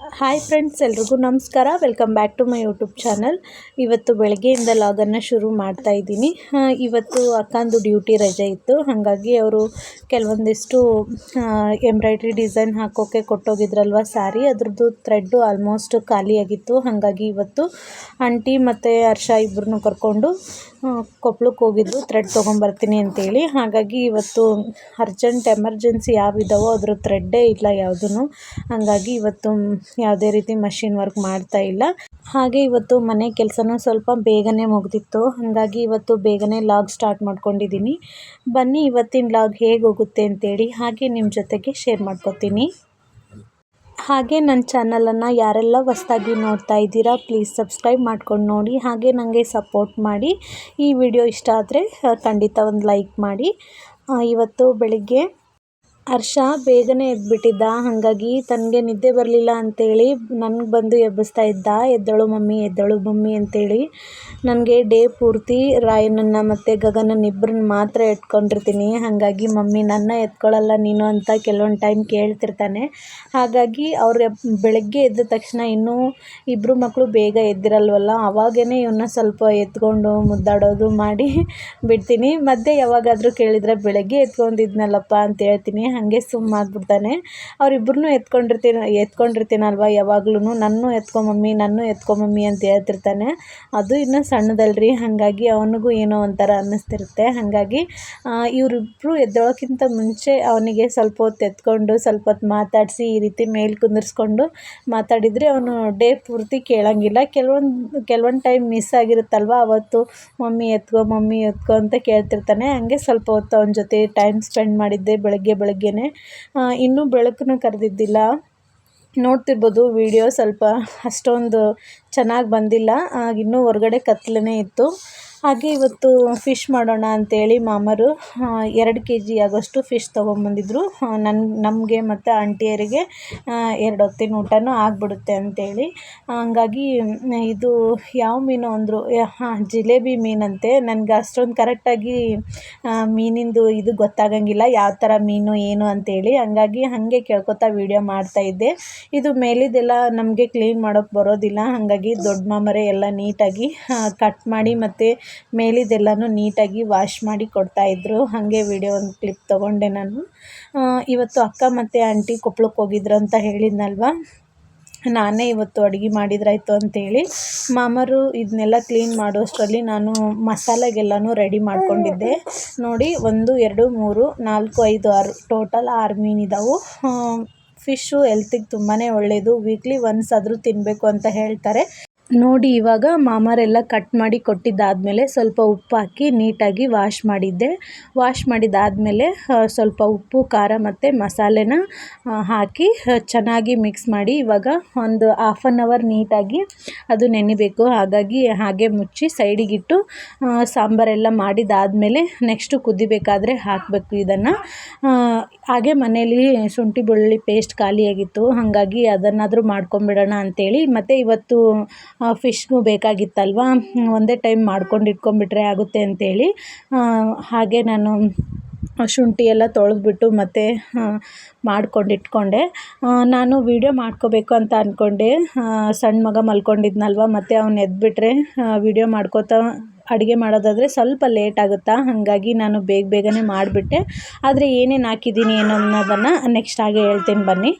Hi friends ಎಲ್ರಿಗೂ ನಮಸ್ಕಾರ. Welcome back to my YouTube channel ಇವತ್ತು ಬೆಳಗ್ಗೆಯಿಂದ ಲಾಗನ್ನು ಶುರು ಮಾಡ್ತಾ ಇದ್ದೀನಿ. ಇವತ್ತು ಅಕ್ಕಂದು ಡ್ಯೂಟಿ ರಜೆ ಇತ್ತು. ಹಾಗಾಗಿ ಅವರು ಕೆಲವೊಂದಿಷ್ಟು ಎಂಬ್ರಾಯ್ಡ್ರಿ ಡಿಸೈನ್ ಹಾಕೋಕ್ಕೆ ಕೊಟ್ಟೋಗಿದ್ರಲ್ವ ಸ್ಯಾರಿ ಅದ್ರದ್ದು ಥ್ರೆಡ್ಡು ಆಲ್ಮೋಸ್ಟ್ ಖಾಲಿಯಾಗಿತ್ತು. ಹಾಗಾಗಿ ಇವತ್ತು ಆಂಟಿ ಮತ್ತು ಹರ್ಷ ಇಬ್ಬರನ್ನೂ ಕರ್ಕೊಂಡು ಕೊಪ್ಪಳಕ್ಕೆ ಹೋಗಿದ್ದು ಥ್ರೆಡ್ ತೊಗೊಂಬರ್ತೀನಿ ಅಂತೇಳಿ. ಹಾಗಾಗಿ ಇವತ್ತು ಅರ್ಜೆಂಟ್ ಎಮರ್ಜೆನ್ಸಿ ಯಾವಿದಾವೋ ಅದ್ರ ಥ್ರೆಡ್ಡೇ ಇಲ್ಲ ಯಾವುದೂ ಹಾಗಾಗಿ ಇವತ್ತು ಯಾವುದೇ ರೀತಿ ಮಷಿನ್ ವರ್ಕ್ ಮಾಡ್ತಾ ಇಲ್ಲ. ಹಾಗೆ ಇವತ್ತು ಮನೆ ಕೆಲಸನೂ ಸ್ವಲ್ಪ ಬೇಗನೆ ಮುಗ್ದಿತ್ತು. ಹಾಗಾಗಿ ಇವತ್ತು ಬೇಗನೆ ಲಾಗ್ ಸ್ಟಾರ್ಟ್ ಮಾಡ್ಕೊಂಡಿದ್ದೀನಿ. ಬನ್ನಿ, ಇವತ್ತಿನ ಲಾಗ್ ಹೇಗೆ ಹೋಗುತ್ತೆ ಅಂತೇಳಿ ಹಾಗೆ ನಿಮ್ಮ ಜೊತೆಗೆ ಶೇರ್ ಮಾಡ್ಕೊತೀನಿ. ಹಾಗೆ ನನ್ನ ಚಾನಲನ್ನು ಯಾರೆಲ್ಲ ಹೊಸ್ದಾಗಿ ನೋಡ್ತಾ ಇದ್ದೀರಾ ಪ್ಲೀಸ್ ಸಬ್ಸ್ಕ್ರೈಬ್ ಮಾಡ್ಕೊಂಡು ನೋಡಿ. ಹಾಗೆ ನನಗೆ ಸಪೋರ್ಟ್ ಮಾಡಿ. ಈ ವಿಡಿಯೋ ಇಷ್ಟ ಆದರೆ ಖಂಡಿತ ಒಂದು ಲೈಕ್ ಮಾಡಿ. ಇವತ್ತು ಬೆಳಿಗ್ಗೆ ಹರ್ಷ ಬೇಗನೆ ಎದ್ಬಿಟ್ಟಿದ್ದ. ಹಾಗಾಗಿ ತನಗೆ ನಿದ್ದೆ ಬರಲಿಲ್ಲ ಅಂತೇಳಿ ನನಗೆ ಬಂದು ಎಬ್ಬಿಸ್ತಾ ಇದ್ದ. ಎದ್ದಳು ಮಮ್ಮಿ ಎದ್ದಳು ಮಮ್ಮಿ ಅಂತೇಳಿ ನನಗೆ ಡೇ ಪೂರ್ತಿ ರಾಯಣ್ಣನ ಮತ್ತು ಗಗನನ್ನ ಇಬ್ಬರನ್ನ ಮಾತ್ರ ಎತ್ಕೊಂಡಿರ್ತೀನಿ. ಹಾಗಾಗಿ ಮಮ್ಮಿ ನನ್ನ ಎತ್ಕೊಳ್ಳಲ್ಲ ನೀನು ಅಂತ ಕೆಲವೊಂದು ಟೈಮ್ ಕೇಳ್ತಿರ್ತಾನೆ. ಹಾಗಾಗಿ ಅವ್ರು ಬೆಳಗ್ಗೆ ಎದ್ದ ತಕ್ಷಣ ಇನ್ನೂ ಇಬ್ಬರು ಮಕ್ಕಳು ಬೇಗ ಎದ್ದಿರಲ್ವಲ್ಲ ಆವಾಗೇ ಇವನ್ನ ಸ್ವಲ್ಪ ಎತ್ಕೊಂಡು ಮುದ್ದಾಡೋದು ಮಾಡಿ ಬಿಡ್ತೀನಿ. ಮಧ್ಯೆ ಯಾವಾಗಾದರೂ ಕೇಳಿದರೆ ಬೆಳಗ್ಗೆ ಎತ್ಕೊಂಡಿದ್ನಲ್ಲಪ್ಪ ಅಂತ ಹೇಳ್ತೀನಿ. ಹಾಗೆ ಸುಮ್ಮಾಗ್ಬಿಡ್ತಾನೆ ಅವರಿಬ್ಬರನ್ನೂ ಎತ್ಕೊಂಡಿರ್ತೀನಿ, ಎತ್ಕೊಂಡಿರ್ತೀನಲ್ವ ಯಾವಾಗ್ಲೂ ನನ್ನೂ ಎತ್ಕೊ ಮಮ್ಮಿ, ನನ್ನೂ ಎತ್ಕೊ ಮಮ್ಮಿ ಅಂತ ಹೇಳ್ತಿರ್ತಾನೆ. ಅದು ಇನ್ನೂ ಸಣ್ಣದಲ್ರಿ, ಹಾಗಾಗಿ ಅವನಿಗೂ ಏನೋ ಒಂಥರ ಅನ್ನಿಸ್ತಿರುತ್ತೆ. ಹಾಗಾಗಿ ಇವರಿಬ್ಬರು ಎದ್ದೋಳಕ್ಕಿಂತ ಮುಂಚೆ ಅವನಿಗೆ ಸ್ವಲ್ಪ ಹೊತ್ತು ಎತ್ಕೊಂಡು, ಸ್ವಲ್ಪ ಹೊತ್ತು ಮಾತಾಡಿಸಿ ಈ ರೀತಿ ಮೇಲೆ ಕುಂದಿರ್ಸ್ಕೊಂಡು ಮಾತಾಡಿದರೆ ಅವನು ಡೇ ಪೂರ್ತಿ ಕೇಳೋಂಗಿಲ್ಲ. ಕೆಲವೊಂದು ಕೆಲವೊಂದು ಟೈಮ್ ಮಿಸ್ ಆಗಿರುತ್ತಲ್ವ? ಅವತ್ತು ಮಮ್ಮಿ ಎತ್ಕೊ ಮಮ್ಮಿ ಎತ್ಕೊ ಅಂತ ಕೇಳ್ತಿರ್ತಾನೆ. ಹಂಗೆ ಸ್ವಲ್ಪ ಹೊತ್ತು ಅವನ ಜೊತೆ ಟೈಮ್ ಸ್ಪೆಂಡ್ ಮಾಡಿದ್ದೆ ಬೆಳಗ್ಗೆ ಬೆಳಗ್ಗೆನೆ ಇನ್ನೂ ಬೆಳಕನ್ನು ಕರೆದಿದ್ದಿಲ್ಲ. ನೋಡ್ತಿರ್ಬೋದು ವಿಡಿಯೋ ಸ್ವಲ್ಪ ಅಷ್ಟೊಂದು ಚೆನ್ನಾಗಿ ಬಂದಿಲ್ಲ. ಇನ್ನೂ ಹೊರಗಡೆ ಕತ್ತಲೇ ಇತ್ತು. ಹಾಗೆ ಇವತ್ತು ಫಿಶ್ ಮಾಡೋಣ ಅಂತೇಳಿ ಮಾಮರು ಎರಡು ಕೆ ಜಿ ಆಗೋಷ್ಟು ಫಿಶ್ ತೊಗೊಂಬಂದಿದ್ರು. ನನ್ನ ನಮಗೆ ಮತ್ತು ಆಂಟಿಯರಿಗೆ ಎರಡು ಹೊತ್ತಿನ ಊಟನೂ ಆಗಿಬಿಡುತ್ತೆ ಅಂತೇಳಿ. ಹಂಗಾಗಿ, ಇದು ಯಾವ ಮೀನು ಅಂದರು ಹಾಂ, ಜಿಲೇಬಿ ಮೀನಂತೆ. ನನಗೆ ಅಷ್ಟೊಂದು ಕರೆಕ್ಟಾಗಿ ಮೀನಿಂದು ಇದು ಗೊತ್ತಾಗಂಗಿಲ್ಲ, ಯಾವ ಥರ ಮೀನು, ಏನು ಅಂತೇಳಿ. ಹಂಗಾಗಿ ಹಾಗೆ ಕೇಳ್ಕೊತಾ ವೀಡಿಯೋ ಮಾಡ್ತಾಯಿದ್ದೆ ಇದು ಮೇಲಿದೆಲ್ಲ ನಮಗೆ ಕ್ಲೀನ್ ಮಾಡೋಕ್ಕೆ ಬರೋದಿಲ್ಲ. ಹಾಗಾಗಿ ದೊಡ್ಡ ಮಾಮರೇ ಎಲ್ಲ ನೀಟಾಗಿ ಕಟ್ ಮಾಡಿ ಮತ್ತು ಮೇಲಿದೆಲ್ಲನೂ ನೀಟಾಗಿ ವಾಶ್ ಮಾಡಿ ಕೊಡ್ತಾಯಿದ್ರು ಹಾಗೆ ವಿಡಿಯೋ ಒಂದು ಕ್ಲಿಪ್ ತೊಗೊಂಡೆ ನಾನು. ಇವತ್ತು ಅಕ್ಕ ಮತ್ತು ಆಂಟಿ ಕೊಪ್ಪಳಕ್ಕೆ ಹೋಗಿದ್ರು ಅಂತ ಹೇಳಿದ್ನಲ್ವ? ನಾನೇ ಇವತ್ತು ಅಡುಗೆ ಮಾಡಿದ್ರಾಯ್ತು ಅಂತೇಳಿ. ಮಾಮರು ಇದನ್ನೆಲ್ಲ ಕ್ಲೀನ್ ಮಾಡೋಷ್ಟರಲ್ಲಿ ನಾನು ಮಸಾಲೆಗೆಲ್ಲನೂ ರೆಡಿ ಮಾಡ್ಕೊಂಡಿದ್ದೆ. ನೋಡಿ, ಒಂದು, ಎರಡು, ಮೂರು, ನಾಲ್ಕು, ಐದು, ಆರು ಟೋಟಲ್ ಆರು ಮೀನಿದಾವು ಫಿಶ್ಶು ಹೆಲ್ತಿಗೆ ತುಂಬಾ ಒಳ್ಳೆಯದು ವೀಕ್ಲಿ ಒನ್ಸ್ ಆದರೂ ತಿನ್ನಬೇಕು ಅಂತ ಹೇಳ್ತಾರೆ. ನೋಡಿ ಇವಾಗ ಮಾಮಾರೆಲ್ಲ ಕಟ್ ಮಾಡಿ ಕೊಟ್ಟಿದ್ದಾದಮೇಲೆ ಸ್ವಲ್ಪ ಉಪ್ಪು ಹಾಕಿ ನೀಟಾಗಿ ವಾಶ್ ಮಾಡಿದ್ದೆ. ವಾಶ್ ಮಾಡಿದ್ದಾದಮೇಲೆ ಸ್ವಲ್ಪ ಉಪ್ಪು, ಖಾರ ಮತ್ತು ಮಸಾಲೆನ ಹಾಕಿ ಚೆನ್ನಾಗಿ ಮಿಕ್ಸ್ ಮಾಡಿ ಇವಾಗ ಒಂದು ಹಾಫ್ ಆನ್ ಅವರ್ ನೀಟಾಗಿ ಅದು ನೆನಿಬೇಕು. ಹಾಗಾಗಿ ಹಾಗೆ ಮುಚ್ಚಿ ಸೈಡಿಗಿಟ್ಟು ಸಾಂಬಾರೆಲ್ಲ ಮಾಡಿದ್ದಾದಮೇಲೆ ನೆಕ್ಸ್ಟು ಕುದಿಬೇಕಾದರೆ ಹಾಕಬೇಕು ಇದನ್ನು. ಹಾಗೆ ಮನೇಲಿ ಶುಂಠಿ ಬೆಳ್ಳುಳ್ಳಿ ಪೇಸ್ಟ್ ಖಾಲಿಯಾಗಿತ್ತು. ಹಾಗಾಗಿ ಅದನ್ನಾದರೂ ಮಾಡ್ಕೊಂಬಿಡೋಣ ಅಂಥೇಳಿ ಮತ್ತು ಇವತ್ತು ಫಿಶ್ಗೂ ಬೇಕಾಗಿತ್ತಲ್ವ? ಒಂದೇ ಟೈಮ್ ಮಾಡ್ಕೊಂಡು ಇಟ್ಕೊಂಡ್ಬಿಟ್ರೆ ಆಗುತ್ತೆ ಅಂತೇಳಿ. ಹಾಗೆ ನಾನು ಶುಂಠಿ ಎಲ್ಲ ತೊಳೆದ್ಬಿಟ್ಟು ಮತ್ತು ಮಾಡ್ಕೊಂಡು ಇಟ್ಕೊಂಡೆ. ನಾನು ವೀಡಿಯೋ ಮಾಡ್ಕೋಬೇಕು ಅಂತ ಅಂದ್ಕೊಂಡೆ ಸಣ್ಣ ಮಗ ಮಲ್ಕೊಂಡಿದ್ನಲ್ವ? ಮತ್ತು ಅವ್ನು ಎದ್ಬಿಟ್ರೆ ವೀಡಿಯೋ ಮಾಡ್ಕೋತಾ ಅಡುಗೆ ಮಾಡೋದಾದರೆ ಸ್ವಲ್ಪ ಲೇಟ್ ಆಗುತ್ತಾ? ಹಾಗಾಗಿ ನಾನು ಬೇಗ ಬೇಗನೆ ಮಾಡಿಬಿಟ್ಟೆ. ಆದರೆ ಏನೇನು ಹಾಕಿದ್ದೀನಿ ಏನು ಅನ್ನೋದನ್ನು ನೆಕ್ಸ್ಟ್ ಹಾಗೆ ಹೇಳ್ತೀನಿ ಬನ್ನಿ.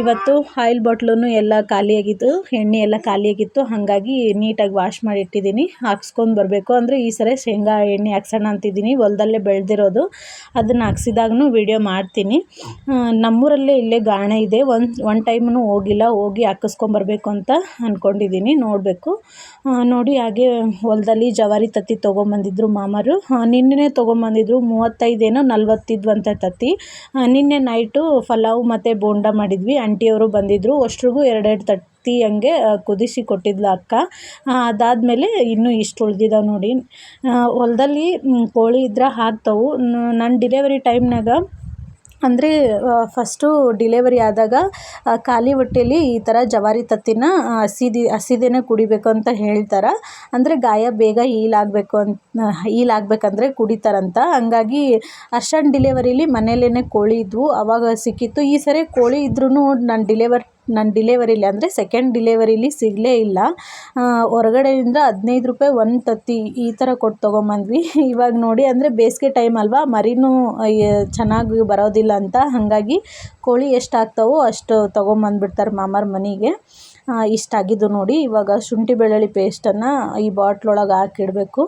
ಇವತ್ತು ಆಯಿಲ್ ಬಾಟ್ಲೂ ಎಲ್ಲ ಖಾಲಿಯಾಗಿತ್ತು. ಎಣ್ಣೆ ಎಲ್ಲ ಖಾಲಿಯಾಗಿತ್ತು. ಹಾಗಾಗಿ ನೀಟಾಗಿ ವಾಶ್ ಮಾಡಿ ಇಟ್ಟಿದ್ದೀನಿ ಹಾಕ್ಸ್ಕೊಂಡು ಬರಬೇಕು. ಅಂದರೆ ಈ ಸರಿ ಶೇಂಗಾ ಎಣ್ಣೆ ಹಾಕ್ಸೋಣ ಅಂತಿದ್ದೀನಿ. ಹೊಲದಲ್ಲೇ ಬೆಳೆದಿರೋದು. ಅದನ್ನು ಹಾಕ್ಸಿದಾಗೂ ವೀಡಿಯೋ ಮಾಡ್ತೀನಿ. ನಮ್ಮೂರಲ್ಲೇ ಇಲ್ಲೇ ಗಾಣ ಇದೆ. ಒಂದು ಒನ್ ಟೈಮ್ನೂ ಹೋಗಿಲ್ಲ. ಹೋಗಿ ಹಾಕಿಸ್ಕೊಂಬರ್ಬೇಕು ಅಂತ ಅಂದ್ಕೊಂಡಿದ್ದೀನಿ ನೋಡಬೇಕು. ನೋಡಿ ಹಾಗೆ ಹೊಲದಲ್ಲಿ ಜವಾರಿ ತತ್ತಿ ತೊಗೊಂಬಂದಿದ್ರು ಮಾಮರು. ನಿನ್ನೆ ತೊಗೊಂಬಂದಿದ್ರು. ಮೂವತ್ತೈದೇನೋ ಅಂತ ತತ್ತಿ. ನಿನ್ನೆ ನೈಟು ಫಲಾವ್ ಮತ್ತು ಬೋಂಡ ಮಾಡಿದ್ವಿ. ಆಂಟಿಯವರು ಬಂದಿದ್ದರು ಅಷ್ಟ್ರಿಗೂ ಎರಡೆರಡು ತತ್ತಿ ಹಂಗೆ ಕುದಿಸಿ ಕೊಟ್ಟಿದ್ಲು ಅಕ್ಕ. ಅದಾದಮೇಲೆ ಇನ್ನೂ ಇಷ್ಟು ಉಳ್ದಿದ ನೋಡಿ. ಹೊಲದಲ್ಲಿ ಕೋಳಿ ಇದ್ರೆ ಹಾಕ್ತವೆ. ನನ್ನ ಡಿಲೆವರಿ ಟೈಮ್ನಾಗ ಅಂದರೆ ಫಸ್ಟು ಡಿಲೆವರಿ ಆದಾಗ ಖಾಲಿ ಹೊಟ್ಟೇಲಿ ಈ ಥರ ಜವಾರಿ ತತ್ತಿನ ಹಸಿದಿ, ಹಸಿದೇನೆ ಕುಡಿಬೇಕು ಅಂತ ಹೇಳ್ತಾರೆ. ಅಂದರೆ ಗಾಯ ಬೇಗ ಹೀಲ್ ಆಗಬೇಕು ಅಂತ ಹೀಲ್ ಆಗಬೇಕಂದ್ರೆ ಕುಡಿತಾರಂತ. ಹಂಗಾಗಿ ಅಷ್ಟೊಂದು ಡಿಲೆವರಿಲಿ ಮನೇಲೇ ಕೋಳಿ ಇದ್ವು. ಆವಾಗ ಸಿಕ್ಕಿತ್ತು. ಈ ಸರಿ ಕೋಳಿ ಇದ್ರೂ ನಾನು ಡಿಲೆವರ್ ನನ್ನ ಡಿಲೆವರಿಲಿ, ಅಂದರೆ ಸೆಕೆಂಡ್ ಡಿಲೆವರಿಲಿ ಸಿಗಲೇ ಇಲ್ಲ. ಹೊರಗಡೆಯಿಂದ ಹದಿನೈದು ರೂಪಾಯಿ ಒಂದು ತತ್ತಿ ಈ ಥರ ಕೊಟ್ಟು ತೊಗೊಂಬಂದ್ವಿ. ಇವಾಗ ನೋಡಿ, ಅಂದರೆ ಬೇಸಿಗೆ ಟೈಮ್ ಅಲ್ವಾ, ಮರಿನೂ ಚೆನ್ನಾಗಿ ಬರೋದಿಲ್ಲ ಅಂತ. ಹಾಗಾಗಿ ಕೋಳಿ ಎಷ್ಟು ಆಗ್ತಾವೋ ಅಷ್ಟು ತೊಗೊಂಬಂದ್ಬಿಡ್ತಾರೆ ಮಾಮಾರ ಮನೆಗೆ. ಇಷ್ಟಾಗಿದ್ದು ನೋಡಿ. ಇವಾಗ ಶುಂಠಿ ಬೆಳ್ಳುಳ್ಳಿ ಪೇಸ್ಟನ್ನು ಈ ಬಾಟ್ಲೊಳಗೆ ಹಾಕಿಡಬೇಕು.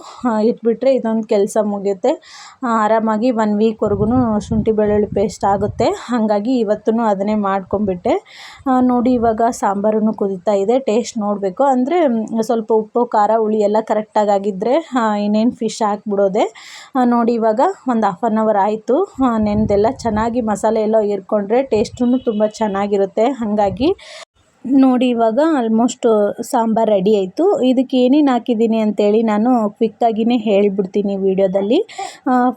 ಇಟ್ಬಿಟ್ರೆ ಇದೊಂದು ಕೆಲಸ ಮುಗಿಯುತ್ತೆ. ಆರಾಮಾಗಿ ಒನ್ ವೀಕ್ವರೆಗೂ ಶುಂಠಿ ಬೆಳ್ಳುಳ್ಳಿ ಪೇಸ್ಟ್ ಆಗುತ್ತೆ. ಹಾಗಾಗಿ ಇವತ್ತೂ ಅದನ್ನೇ ಮಾಡ್ಕೊಂಬಿಟ್ಟೆ ನೋಡಿ ಇವಾಗ ಸಾಂಬಾರು ಕುದೀತಾ ಇದೆ. ಟೇಸ್ಟ್ ನೋಡಬೇಕು. ಅಂದರೆ ಸ್ವಲ್ಪ ಉಪ್ಪು, ಖಾರ, ಹುಳಿ ಎಲ್ಲ ಕರೆಕ್ಟಾಗಿ ಆಗಿದ್ದರೆ ಇನ್ನೇನು ಫಿಶ್ ಹಾಕ್ಬಿಡೋದೆ. ನೋಡಿ ಇವಾಗ ಒಂದು ಹಾಫ್ ಆನ್ ಅವರ್ ಆಯಿತು. ನೆನೆದೆಲ್ಲ ಚೆನ್ನಾಗಿ ಮಸಾಲೆ ಎಲ್ಲ ಹೀರ್ಕೊಂಡ್ರೆ ಟೇಸ್ಟೂ ತುಂಬ ಚೆನ್ನಾಗಿರುತ್ತೆ. ಹಾಗಾಗಿ ನೋಡಿ ಇವಾಗ ಆಲ್ಮೋಸ್ಟ್ ಸಾಂಬಾರು ರೆಡಿ ಆಯಿತು. ಇದಕ್ಕೆ ಏನೇನು ಹಾಕಿದ್ದೀನಿ ಅಂತೇಳಿ ನಾನು ಕ್ವಿಕ್ಕಾಗಿಯೇ ಹೇಳಿಬಿಡ್ತೀನಿ ವೀಡಿಯೋದಲ್ಲಿ.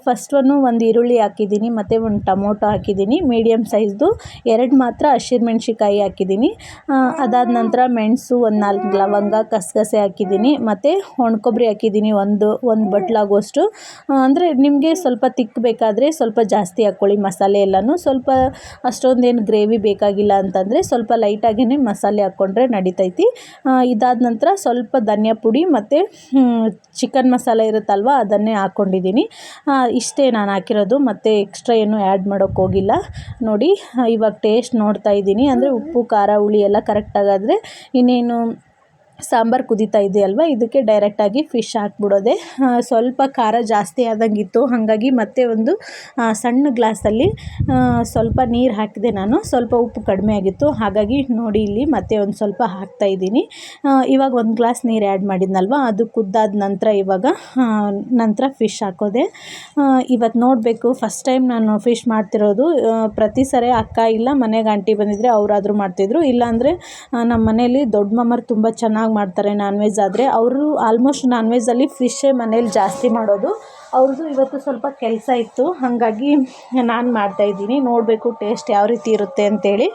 ಫಸ್ಟ್ ಒನ್ನು ಒಂದು ಈರುಳ್ಳಿ ಹಾಕಿದ್ದೀನಿ, ಮತ್ತು ಒಂದು ಟೊಮೊಟೊ ಹಾಕಿದ್ದೀನಿ. ಮೀಡಿಯಮ್ ಸೈಜ್ದು ಎರಡು ಮಾತ್ರ ಹಸಿಮೆಣ್ಸಿಕಾಯಿ ಹಾಕಿದ್ದೀನಿ. ಅದಾದ ನಂತರ ಮೆಣಸು ಒಂದು ನಾಲ್ಕು ಲವಂಗ ಕಸಗಸೆ ಹಾಕಿದ್ದೀನಿ. ಮತ್ತು ಒಣಕೊಬ್ಬರಿ ಹಾಕಿದ್ದೀನಿ ಒಂದು ಒಂದು ಬಟ್ಲಾಗುವಷ್ಟು ಅಂದರೆ ನಿಮಗೆ ಸ್ವಲ್ಪ ತಿಕ್ಕಬೇಕಾದ್ರೆ ಸ್ವಲ್ಪ ಜಾಸ್ತಿ ಹಾಕ್ಕೊಳ್ಳಿ ಮಸಾಲೆ ಎಲ್ಲನೂ. ಸ್ವಲ್ಪ ಅಷ್ಟೊಂದೇನು ಗ್ರೇವಿ ಬೇಕಾಗಿಲ್ಲ ಅಂತಂದರೆ ಸ್ವಲ್ಪ ಲೈಟಾಗಿಯೇ ಮಸಾಲೆ ಹಾಕ್ಕೊಂಡ್ರೆ ನಡಿತೈತಿ. ಇದಾದ ನಂತರ ಸ್ವಲ್ಪ ಧನಿಯಾ ಪುಡಿ ಮತ್ತು ಚಿಕನ್ ಮಸಾಲೆ ಇರುತ್ತಲ್ವ, ಅದನ್ನೇ ಹಾಕ್ಕೊಂಡಿದ್ದೀನಿ ಇಷ್ಟೇ ನಾನು ಹಾಕಿರೋದು, ಮತ್ತು ಎಕ್ಸ್ಟ್ರಾ ಏನು ಆ್ಯಡ್ ಮಾಡೋಕ್ಕೆ ಹೋಗಿಲ್ಲ. ನೋಡಿ ಇವಾಗ ಟೇಸ್ಟ್ ನೋಡ್ತಾ ಇದ್ದೀನಿ. ಅಂದರೆ ಉಪ್ಪು, ಖಾರ, ಹುಳಿ ಎಲ್ಲ ಕರೆಕ್ಟಾಗಾದರೆ ಇನ್ನೇನು ಸಾಂಬಾರು ಕುದೀತಾ ಇದೆಯಲ್ವ ಇದಕ್ಕೆ ಡೈರೆಕ್ಟಾಗಿ ಫಿಶ್ ಹಾಕ್ಬಿಡೋದೆ. ಸ್ವಲ್ಪ ಖಾರ ಜಾಸ್ತಿ ಆದಂಗಿತ್ತು. ಹಾಗಾಗಿ ಮತ್ತೆ ಒಂದು ಸಣ್ಣ ಗ್ಲಾಸಲ್ಲಿ ಸ್ವಲ್ಪ ನೀರು ಹಾಕಿದೆ ನಾನು. ಸ್ವಲ್ಪ ಉಪ್ಪು ಕಡಿಮೆ ಆಗಿತ್ತು. ಹಾಗಾಗಿ ನೋಡಿ ಇಲ್ಲಿ ಮತ್ತೆ ಒಂದು ಸ್ವಲ್ಪ ಹಾಕ್ತಾ ಇದ್ದೀನಿ. ಇವಾಗ ಒಂದು ಗ್ಲಾಸ್ ನೀರು ಆ್ಯಡ್ ಮಾಡಿದ್ನಲ್ವ? ಅದು ಕುದ್ದಾದ ನಂತರ ಇವಾಗ ನಂತರ ಫಿಶ್ ಹಾಕೋದೆ. ಇವತ್ತು ನೋಡಬೇಕು. ಫಸ್ಟ್ ಟೈಮ್ ನಾನು ಫಿಶ್ ಮಾಡ್ತಿರೋದು. ಪ್ರತಿ ಸರಿ ಅಕ್ಕ ಇಲ್ಲ, ಮನೆಗೆ ಆಂಟಿ ಬಂದಿದ್ದರೆ ಅವರಾದರೂ ಮಾಡ್ತಿದ್ರು. ಇಲ್ಲಾಂದರೆ ನಮ್ಮ ಮನೇಲಿ ದೊಡ್ಡ ಮಮ್ಮರು ತುಂಬ ಚೆನ್ನಾಗಿ ಮಾಡ್ತಾರೆ ನಾನ್ ವೆಜ್ ಆದರೆ, ಅವರು ಆಲ್ಮೋಸ್ಟ್ ನಾನ್ ವೆಜ್ಜಲ್ಲಿ ಫಿಶ್ಶೇ ಮನೇಲಿ ಜಾಸ್ತಿ ಮಾಡೋದು. ಅವ್ರದ್ದು ಇವತ್ತು ಸ್ವಲ್ಪ ಕೆಲಸ ಇತ್ತು, ಹಾಗಾಗಿ ನಾನು ಮಾಡ್ತಾಯಿದ್ದೀನಿ ನೋಡಬೇಕು ಟೇಸ್ಟ್ ಯಾವ ರೀತಿ ಇರುತ್ತೆ ಅಂತೇಳಿ.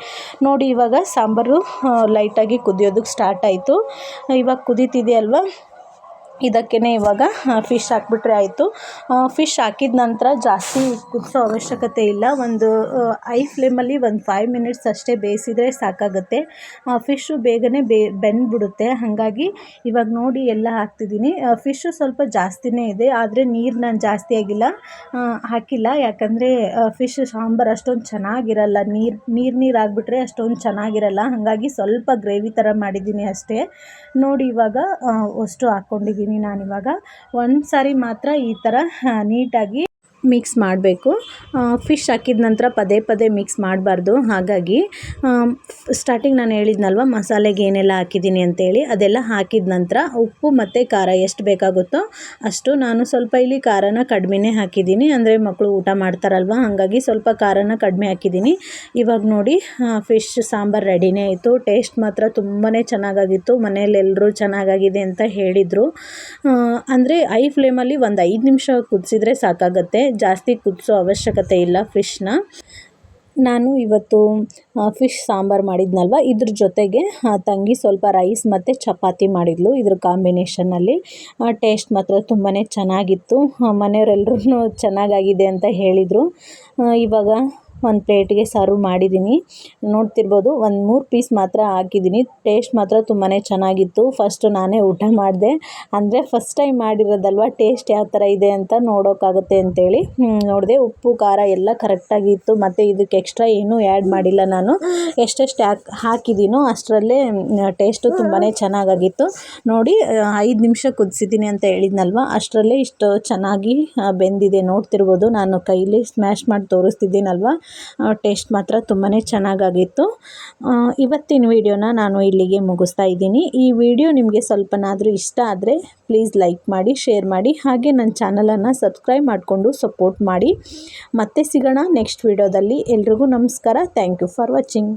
ನೋಡಿ ಇವಾಗ ಸಾಂಬಾರು ಲೈಟಾಗಿ ಕುದಿಯೋದಕ್ಕೆ ಸ್ಟಾರ್ಟ್ ಆಯಿತು. ಇವಾಗ ಕುದೀತಿದೆಯಲ್ವ? ಇದಕ್ಕೇ ಇವಾಗ ಫಿಶ್ ಹಾಕ್ಬಿಟ್ರೆ ಆಯಿತು. ಫಿಶ್ ಹಾಕಿದ ನಂತರ ಜಾಸ್ತಿ ಕುದಿಸೋ ಅವಶ್ಯಕತೆ ಇಲ್ಲ. ಒಂದು ಐ ಫ್ಲೇಮಲ್ಲಿ ಒಂದು ಫೈವ್ ಮಿನಿಟ್ಸ್ ಅಷ್ಟೇ ಬೇಯಿಸಿದರೆ ಸಾಕಾಗುತ್ತೆ. ಫಿಶ್ಶು ಬೇಗನೆ ಬೇ, ಬೆಂದ್ಬಿಡುತ್ತೆ. ಹಾಗಾಗಿ ಇವಾಗ ನೋಡಿ ಎಲ್ಲ ಹಾಕ್ತಿದ್ದೀನಿ. ಫಿಶ್ಶು ಸ್ವಲ್ಪ ಜಾಸ್ತಿನೇ ಇದೆ. ಆದರೆ ನೀರು ನಾನು ಜಾಸ್ತಿ ಆಗಿಲ್ಲ. ಹಾಕಿಲ್ಲ. ಯಾಕಂದರೆ ಫಿಶ್ ಸಾಂಬಾರು ಅಷ್ಟೊಂದು ಚೆನ್ನಾಗಿರಲ್ಲ. ನೀರು ನೀರು ನೀರು ಆಗಿಬಿಟ್ರೆ ಅಷ್ಟೊಂದು ಚೆನ್ನಾಗಿರಲ್ಲ. ಹಾಗಾಗಿ ಸ್ವಲ್ಪ ಗ್ರೇವಿ ಥರ ಮಾಡಿದ್ದೀನಿ ಅಷ್ಟೇ. ನೋಡಿ ಇವಾಗ ಅಷ್ಟು ಹಾಕ್ಕೊಂಡಿದ್ದೀನಿ ನಾನು ಇವಾಗ ಒಂದು ಸಾರಿ ಮಾತ್ರ ಈ ಥರ ನೀಟಾಗಿ ಮಿಕ್ಸ್ ಮಾಡಬೇಕು. ಫಿಶ್ ಹಾಕಿದ ನಂತರ ಪದೇ ಪದೇ ಮಿಕ್ಸ್ ಮಾಡಬಾರ್ದು. ಹಾಗಾಗಿ ಸ್ಟಾರ್ಟಿಂಗ್ ನಾನು ಹೇಳಿದ್ನಲ್ವ, ಮಸಾಲೆಗೆ ಏನೆಲ್ಲ ಹಾಕಿದ್ದೀನಿ ಅಂತೇಳಿ, ಅದೆಲ್ಲ ಹಾಕಿದ ನಂತರ ಉಪ್ಪು ಮತ್ತು ಖಾರ ಎಷ್ಟು ಬೇಕಾಗುತ್ತೋ ಅಷ್ಟು ನಾನು ಸ್ವಲ್ಪ ಇಲ್ಲಿ ಖಾರನ ಕಡಿಮೆನೇ ಹಾಕಿದ್ದೀನಿ. ಅಂದರೆ ಮಕ್ಕಳು ಊಟ ಮಾಡ್ತಾರಲ್ವ, ಹಾಗಾಗಿ ಸ್ವಲ್ಪ ಖಾರನ ಕಡಿಮೆ ಹಾಕಿದ್ದೀನಿ. ಇವಾಗ ನೋಡಿ ಫಿಶ್ ಸಾಂಬಾರು ರೆಡಿನೇ ಆಯಿತು. ಟೇಸ್ಟ್ ಮಾತ್ರ ತುಂಬಾ ಚೆನ್ನಾಗಾಗಿತ್ತು. ಮನೆಯಲ್ಲೆಲ್ಲರೂ ಚೆನ್ನಾಗಾಗಿದೆ ಅಂತ ಹೇಳಿದರು. ಅಂದರೆ ಐ ಫ್ಲೇಮಲ್ಲಿ ಒಂದು ಐದು ನಿಮಿಷ ಕುದಿಸಿದ್ರೆ ಸಾಕಾಗತ್ತೆ. ಜಾಸ್ತಿ ಕುದಿಸೋ ಅವಶ್ಯಕತೆ ಇಲ್ಲ ಫಿಶ್ನ. ನಾನು ಇವತ್ತು ಫಿಶ್ ಸಾಂಬಾರು ಮಾಡಿದ್ನಲ್ವ? ಇದ್ರ ಜೊತೆಗೆ ತಂಗಿ ಸ್ವಲ್ಪ ರೈಸ್ ಮತ್ತು ಚಪಾತಿ ಮಾಡಿದ್ಲು ಇದ್ರ ಕಾಂಬಿನೇಷನ್ನಲ್ಲಿ ಟೇಸ್ಟ್ ಮಾತ್ರ ತುಂಬಾ ಚೆನ್ನಾಗಿತ್ತು. ಮನೆಯವರೆಲ್ಲರೂ ಚೆನ್ನಾಗಾಗಿದೆ ಅಂತ ಹೇಳಿದರು. ಇವಾಗ ಒಂದು ಪ್ಲೇಟಿಗೆ ಸರ್ವ್ ಮಾಡಿದ್ದೀನಿ ನೋಡ್ತಿರ್ಬೋದು, ಒಂದು ಮೂರು ಪೀಸ್ ಮಾತ್ರ ಹಾಕಿದ್ದೀನಿ ಟೇಸ್ಟ್ ಮಾತ್ರ ತುಂಬಾ ಚೆನ್ನಾಗಿತ್ತು. ಫಸ್ಟ್ ನಾನೇ ಊಟ ಮಾಡಿದೆ. ಅಂದರೆ ಫಸ್ಟ್ ಟೈಮ್ ಮಾಡಿರೋದಲ್ವ? ಟೇಸ್ಟ್ ಯಾವ ಥರ ಇದೆ ಅಂತ ನೋಡೋಕ್ಕಾಗುತ್ತೆ ಅಂತೇಳಿ. ನೋಡಿದೆ. ಉಪ್ಪು, ಖಾರ ಎಲ್ಲ ಕರೆಕ್ಟಾಗಿತ್ತು ಮತ್ತು ಇದಕ್ಕೆ ಎಕ್ಸ್ಟ್ರಾ ಏನೂ ಆ್ಯಡ್ ಮಾಡಿಲ್ಲ ನಾನು. ಎಷ್ಟೆಷ್ಟು ಹಾಕಿ ಹಾಕಿದ್ದೀನೋ ಅಷ್ಟರಲ್ಲೇ ಟೇಸ್ಟು ತುಂಬಾ ಚೆನ್ನಾಗಾಗಿತ್ತು. ನೋಡಿ, ಐದು ನಿಮಿಷ ಕುದಿಸಿದ್ದೀನಿ ಅಂತ ಹೇಳಿದ್ನಲ್ವ? ಅಷ್ಟರಲ್ಲೇ ಇಷ್ಟು ಚೆನ್ನಾಗಿ ಬೆಂದಿದೆ. ನೋಡ್ತಿರ್ಬೋದು, ನಾನು ಕೈಲಿ ಸ್ಮ್ಯಾಶ್ ಮಾಡಿ ತೋರಿಸ್ತಿದ್ದೀನಲ್ವ? ಟೇಸ್ಟ್ ಮಾತ್ರ ತುಂಬಾ ಚೆನ್ನಾಗಾಗಿತ್ತು. ಇವತ್ತಿನ ವಿಡಿಯೋನ ನಾನು ಇಲ್ಲಿಗೆ ಮುಗಿಸ್ತಾ ಇದ್ದೀನಿ. ಈ ವಿಡಿಯೋ ನಿಮಗೆ ಸ್ವಲ್ಪನಾದರೂ ಇಷ್ಟ ಆದರೆ ಪ್ಲೀಸ್ ಲೈಕ್ ಮಾಡಿ, ಶೇರ್ ಮಾಡಿ, ಹಾಗೆ ನನ್ನ ಚಾನಲನ್ನು ಸಬ್ಸ್ಕ್ರೈಬ್ ಮಾಡಿಕೊಂಡು ಸಪೋರ್ಟ್ ಮಾಡಿ. ಮತ್ತೆ ಸಿಗೋಣ ನೆಕ್ಸ್ಟ್ ವಿಡಿಯೋದಲ್ಲಿ. ಎಲ್ರಿಗೂ ನಮಸ್ಕಾರ. Thank you for watching.